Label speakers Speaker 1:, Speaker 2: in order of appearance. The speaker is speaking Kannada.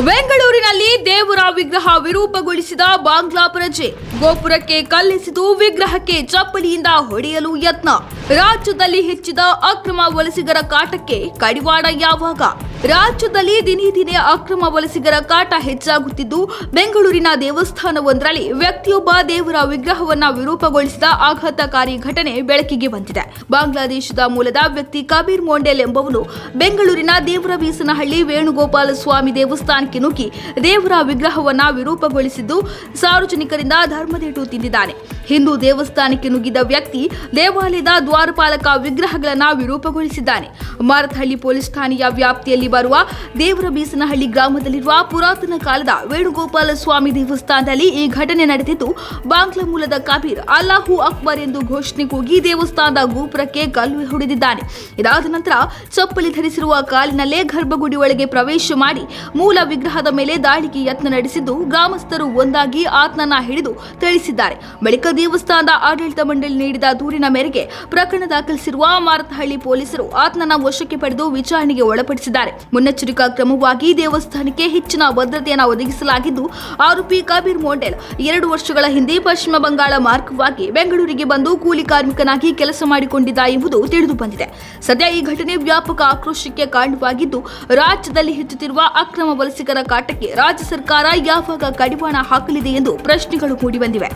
Speaker 1: ಬೆಂಗಳೂರಿನಲ್ಲಿ ದೇವರ ವಿಗ್ರಹ ವಿರೂಪಗೊಳಿಸಿದ ಬಾಂಗ್ಲಾ ಪ್ರಜೆ ಗೋಪುರಕ್ಕೆ ಕಲ್ಲಿಸಿದು ವಿಗ್ರಹಕ್ಕೆ ಚಪ್ಪಲಿಯಿಂದ ಹೊಡೆಯಲು ಯತ್ನ. ರಾಜ್ಯದಲ್ಲಿ ಹೆಚ್ಚಿದ ಅಕ್ರಮ ವಲಸಿಗರ ಕಾಟಕ್ಕೆ ಕಡಿವಾಣ ಯಾವಾಗ? ರಾಜ್ಯದಲ್ಲಿ ದಿನೇ ದಿನೇ ಅಕ್ರಮ ವಲಸಿಗರ ಕಾಟ ಹೆಚ್ಚಾಗುತ್ತಿದ್ದು, ಬೆಂಗಳೂರಿನ ದೇವಸ್ಥಾನವೊಂದರಲ್ಲಿ ವ್ಯಕ್ತಿಯೊಬ್ಬ ದೇವರ ವಿಗ್ರಹವನ್ನ ವಿರೂಪಗೊಳಿಸಿದ ಆಘಾತಕಾರಿ ಘಟನೆ ಬೆಳಕಿಗೆ ಬಂದಿದೆ. ಬಾಂಗ್ಲಾದೇಶದ ಮೂಲದ ವ್ಯಕ್ತಿ ಕಬೀರ್ ಮೊಂಡೇಲ್ ಎಂಬವನು ಬೆಂಗಳೂರಿನ ದೇವರ ಬೀಸನಹಳ್ಳಿ ವೇಣುಗೋಪಾಲ ಸ್ವಾಮಿ ದೇವಸ್ಥಾನಕ್ಕೆ ನುಗ್ಗಿ ದೇವರ ವಿಗ್ರಹವನ್ನ ವಿರೂಪಗೊಳಿಸಿದ್ದು, ಸಾರ್ವಜನಿಕರಿಂದ ಧರ್ಮದೇಟು ತಿಂದಿದ್ದಾನೆ. ಹಿಂದೂ ದೇವಸ್ಥಾನಕ್ಕೆ ನುಗ್ಗಿದ ವ್ಯಕ್ತಿ ದೇವಾಲಯದ ದ್ವಾರಪಾಲಕ ವಿಗ್ರಹಗಳನ್ನ ವಿರೂಪಗೊಳಿಸಿದ್ದಾನೆ. ಮಾರತಹಳ್ಳಿ ಪೊಲೀಸ್ ಠಾಣೆಯ ವ್ಯಾಪ್ತಿಯಲ್ಲಿ ಬರುವ ದೇವರ ಬೀಸನಹಳ್ಳಿ ಗ್ರಾಮದಲ್ಲಿರುವ ಪುರಾತನ ಕಾಲದ ವೇಣುಗೋಪಾಲ ಸ್ವಾಮಿ ದೇವಸ್ಥಾನದಲ್ಲಿ ಈ ಘಟನೆ ನಡೆದಿದ್ದು, ಬಾಂಗ್ಲಾ ಮೂಲದ ಕಬೀರ್ ಅಲ್ಲಾಹು ಅಕ್ಬರ್ ಎಂದು ಘೋಷಣೆ ಕೂಗಿ ದೇವಸ್ಥಾನದ ಗೋಪುರಕ್ಕೆ ಕಲ್ಲು ಹೊಡೆದಿದ್ದಾನೆ. ಇದಾದ ನಂತರ ಚಪ್ಪಲಿ ಧರಿಸಿರುವ ಕಾಲಿನಲ್ಲೇ ಗರ್ಭಗುಡಿ ಒಳಗೆ ಪ್ರವೇಶ ಮಾಡಿ ಮೂಲ ವಿಗ್ರಹದ ಮೇಲೆ ದಾಳಿಗೆ ಯತ್ನ ನಡೆಸಿದ್ದು, ಗ್ರಾಮಸ್ಥರು ಒಂದಾಗಿ ಆತನನ್ನ ಹಿಡಿದು ತಿಳಿಸಿದ್ದಾರೆ ಬಳಿಕ ದೇವಸ್ಥಾನದ ಆಡಳಿತ ಮಂಡಳಿ ನೀಡಿದ ದೂರಿನ ಮೇರೆಗೆ ಪ್ರಕರಣ ದಾಖಲಿಸಿರುವ ಮಾರತಹಳ್ಳಿ ಪೊಲೀಸರು ಆತ್ಮನ ವಶಕ್ಕೆ ಪಡೆದು ವಿಚಾರಣೆಗೆ ಒಳಪಡಿಸಿದ್ದಾರೆ. ಮುನ್ನೆಚ್ಚರಿಕಾ ಕ್ರಮವಾಗಿ ದೇವಸ್ಥಾನಕ್ಕೆ ಹೆಚ್ಚಿನ ಭದ್ರತೆಯನ್ನು ಒದಗಿಸಲಾಗಿದ್ದು, ಆರೋಪಿ ಕಬೀರ್ ಮೊಂಡೆಲ್ ಎರಡು ವರ್ಷಗಳ ಹಿಂದೆ ಪಶ್ಚಿಮ ಬಂಗಾಳ ಮಾರ್ಗವಾಗಿ ಬೆಂಗಳೂರಿಗೆ ಬಂದು ಕೂಲಿ ಕಾರ್ಮಿಕನಾಗಿ ಕೆಲಸ ಮಾಡಿಕೊಂಡಿದ್ದ ಎಂಬುದು ತಿಳಿದು ಬಂದಿದೆ. ಸದ್ಯ ಈ ಘಟನೆ ವ್ಯಾಪಕ ಆಕ್ರೋಶಕ್ಕೆ ಕಾರಣವಾಗಿದ್ದು, ರಾಜ್ಯದಲ್ಲಿ ಹೆಚ್ಚುತ್ತಿರುವ ಅಕ್ರಮ ವಲಸಿಗರ ಕಾಟಕ್ಕೆ ರಾಜ್ಯ ಸರ್ಕಾರ ಯಾವಾಗ ಕಡಿವಾಣ ಹಾಕಲಿದೆ ಎಂದು ಪ್ರಶ್ನೆಗಳು ಮೂಡಿಬಂದಿವೆ